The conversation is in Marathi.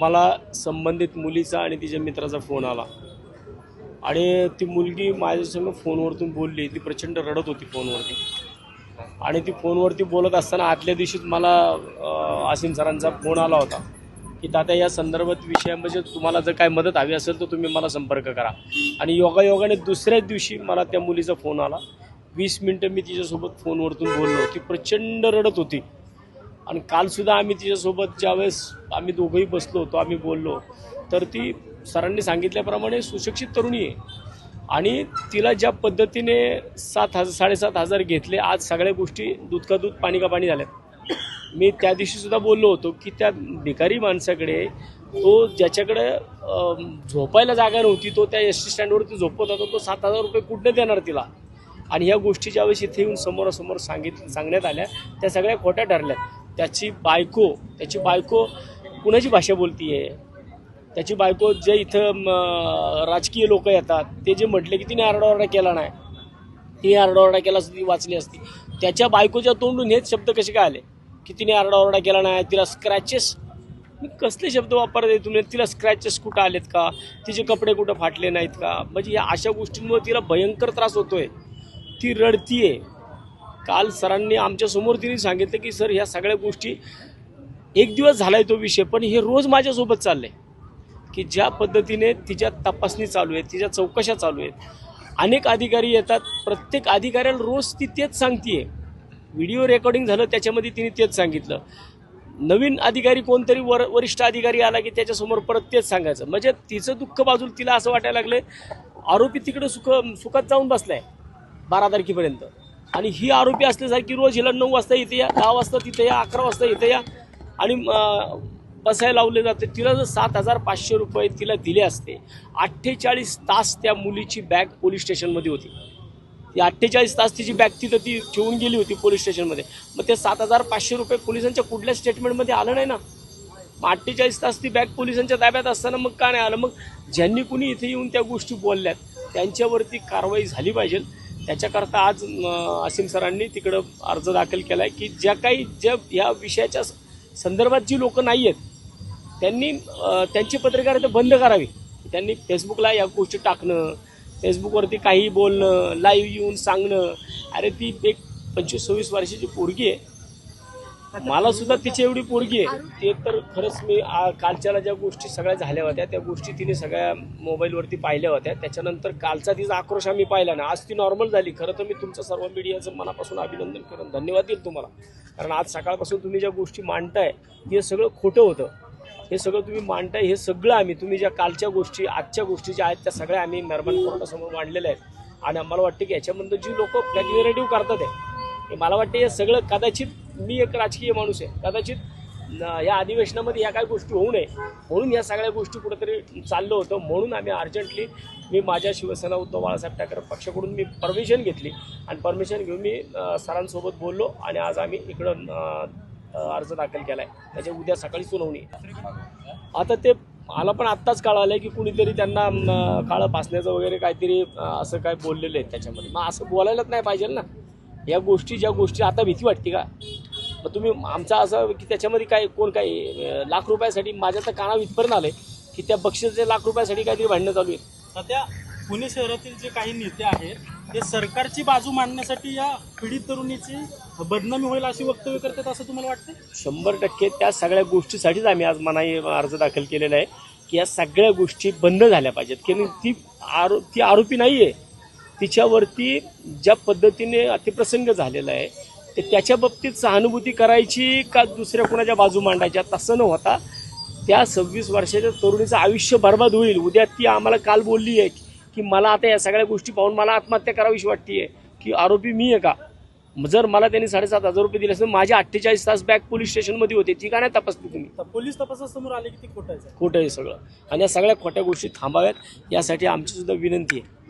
मला संबंधित मुलीचा आणि तिच्या मित्राचा फोन आला. आणि ती मुलगी माझ्यासंग फोनवरतून बोलली. ती प्रचंड रडत होती फोनवरती. आणि ती फोनवरती बोलत असताना आदल्या दिवशीच मला आसिम सरांचा फोन आला होता की तात्या या संदर्भात विषयामध्ये म्हणजे तुम्हाला जर काय मदत हवी असेल तर तुम्ही मला संपर्क करा. आणि योगायोगाने दुसऱ्याच दिवशी मला त्या मुलीचा फोन आला. वीस मिनटं मी तिच्यासोबत फोनवरतून बोललो. ती प्रचंड रडत होती. आणि कालसुद्धा आम्ही तिच्यासोबत ज्यावेळेस आम्ही दोघंही बसलो होतो आम्ही बोललो तर ती सरांनी सांगितल्याप्रमाणे सुशिक्षित तरुणी आहे. आणि तिला ज्या पद्धतीने सात हजार साडेसात हजार घेतले आज सगळ्या गोष्टी दूध का दूध पाणी का पाणी झाल्यात. मी त्या दिवशीसुद्धा बोललो होतो की त्या भिकारी माणसाकडे तो ज्याच्याकडे झोपायला जागा नव्हती तो त्या एस टी स्टँडवरती झोपत होता तो सात हजार रुपये कुठनं देणार तिला? आणि ह्या गोष्टी ज्यावेळेस इथे येऊन समोरासमोर सांगित सांगण्यात आल्या त्या सगळ्या खोट्या ठरल्यात त्याची बायको त्याची बायको कुणाची भाषा बोलतीये? त्याची बायको जे इथं राजकीय लोक येतात ते जे म्हटले की तिने आरडाओरडा केला नाही तिने आरडाओरडा केला असती ती वाचली असती त्याच्या बायकोच्या तोंडून हेच शब्द कसे काय आले? की तिने आरडाओरडा केला नाही तिला स्क्रॅचेस मी कसले शब्द वापरते तुम्ही? तिला स्क्रॅचेस कुठं आलेत का? तिचे कपडे कुठं फाटले नाहीत का? म्हणजे या अशा गोष्टींमुळे तिला भयंकर त्रास होतोय. ती रडतीये. काल सरांनी आमच्यासमोर तिने सांगितलं की सर ह्या सगळ्या गोष्टी एक दिवस झालाय तो विषय पण हे रोज माझ्यासोबत चाललंय. की ज्या पद्धतीने तिच्या तपासणी चालू आहे तिच्या चौकशा चालू आहेत. अनेक अधिकारी येतात प्रत्येक अधिकाऱ्याला रोज ती तेच सांगतीये. व्हिडिओ रेकॉर्डिंग झालं त्याच्यामध्ये तिने तेच सांगितलं. नवीन अधिकारी कोणतरी वर वरिष्ठ अधिकारी आला की त्याच्यासमोर परत तेच सांगायचं. म्हणजे तिचं दुःख बाजूला तिला असं वाटायला लागलं आरोपी तिकडे सुख सुखात जाऊन बसलाय बारा तारखेपर्यंत. आणि ही आरोपी असल्यासारखी रोज हिला नऊ वाजता इथे या दहा वाजता तिथे या अकरा वाजता इथे या आणि बसायला लावले जाते. तिला जर सात हजार पाचशे रुपये तिला दिले असते अठ्ठेचाळीस तास त्या मुलीची बॅग पोलीस स्टेशनमध्ये होती. ती अठ्ठेचाळीस तास तिची बॅग तिथं ती ठेवून गेली होती पोलीस स्टेशनमध्ये. मग ते सात हजार पाचशे रुपये पोलिसांच्या कुठल्या स्टेटमेंटमध्ये आलं नाही ना? मग अठ्ठेचाळीस तास ती बॅग पोलिसांच्या ताब्यात असताना मग का नाही आलं? मग ज्यांनी कुणी इथे येऊन त्या गोष्टी बोलल्यात त्यांच्यावरती कारवाई झाली पाहिजे. त्याच्याकरता आज अं, असीम सरांनी तिकडं अर्ज दाखल केला आहे की ज्या काही ज्या ह्या विषयाच्या स- संदर्भात जी लोकं नाही आहेत त्यांनी त्यांची पत्रकारिता बंद करावी. त्यांनी फेसबुकला या गोष्टी टाकणं फेसबुकवरती काही बोलणं लाईव्ह येऊन सांगणं. अरे ती एक पंचवीस सव्वीस वर्षाची पोरगी आहे. मला सुद्धा तिची एवढी पोरगी आहे. ते तर खरंच मी आ, कालच्याला ज्या गोष्टी सगळ्या झाल्या होत्या त्या गोष्टी तिने सगळ्या मोबाईलवरती पाहिल्या होत्या. त्याच्यानंतर कालचा तिचा आक्रोश आम्ही पाहिला ना आज ती नॉर्मल झाली. खरं तर मी तुमचं सर्व मीडियाचं मनापासून अभिनंदन करून. धन्यवाद देईल तुम्हाला. कारण आज सकाळपासून तुम्ही ज्या गोष्टी मांडताय हे सगळं खोटं होतं. हे सगळं तुम्ही मांडताय हे सगळं आम्ही तुम्ही ज्या कालच्या गोष्टी आजच्या गोष्टी ज्या आहेत त्या सगळ्या आम्ही मेहरबान कोर्टासमोर मांडलेल्या आहेत. आणि आम्हाला वाटतं की याच्यामधून जी लोक नेरेटिव्ह करतात आहे हे मला वाटतं हे सगळं कदाचित मी एक राजकीय माणूस आहे. कदाचित या अधिवेशनामध्ये या काही गोष्टी होऊ नये. म्हणून या सगळ्या गोष्टी कुठंतरी चाललं होतं. म्हणून आम्ही अर्जंटली मी माझ्या शिवसेना उद्धव बाळासाहेब ठाकरे पक्षाकडून मी परमिशन घेतली. आणि परमिशन घेऊन मी सरांसोबत बोललो आणि आज आम्ही इकडं अर्ज दाखल केला आहे म्हणजे त्याच्या उद्या सकाळी सुनावणी आता ते मला पण आत्ताच कळालं की कुणीतरी त्यांना काळं फासण्याचं वगैरे काहीतरी असं काय बोललेलं आहे त्याच्यामध्ये. मग असं बोलायलाच नाही पाहिजे ना. या गोष्टी ज्या गोष्टी आता भीती वाटते का? मग तुम्ही आमचा असं की त्याच्यामध्ये काय कोण काय लाख रुपयासाठी माझ्या तर कानावर इथपर्यंत आलंय की त्या बक्षिसाच्या लाख रुपयासाठी काहीतरी भांडणं चालू आहे सध्या पुणे शहरातील जे काही नेते आहेत ते सरकारची बाजू मांडण्यासाठी या पीडित तरुणीची बदनामी होईल अशी वक्तव्य करतात असं तुम्हाला वाटतं शंभर टक्के त्या सगळ्या गोष्टीसाठीच आम्ही आज मनाई अर्ज दाखल केलेला आहे की या सगळ्या गोष्टी बंद झाल्या पाहिजेत. की ती आरो ती आरोपी नाही आहे तिच्यावरती ज्या पद्धतीने अतिप्रसंग झालेला आहे ते त्याच्या बाबतीत सहानुभूती करायची का दुसऱ्या कोणाच्या बाजू मांडायच्या तसं न होता त्या सव्वीस वर्षाच्या तरुणीचं आयुष्य बर्बाद होईल. उद्या ती आम्हाला काल बोलली आहे की मला आता या सगळ्या गोष्टी पाहून मला आत्महत्या करावीशी वाटते की आरोपी मी आहे का? जर मला त्यांनी साडेसात हजार रुपये दिले असते माझे अठ्ठेचाळीस तास बॅग पोलीस स्टेशनमध्ये होते. ती का नाही तपासली तुम्ही? तर पोलीस तपासासमोर आले की ते खोटायचं आहे खोटं आहे सगळं. आणि या सगळ्या खोट्या गोष्टी थांबाव्यात. यासाठी आमची सुद्धा विनंती आहे.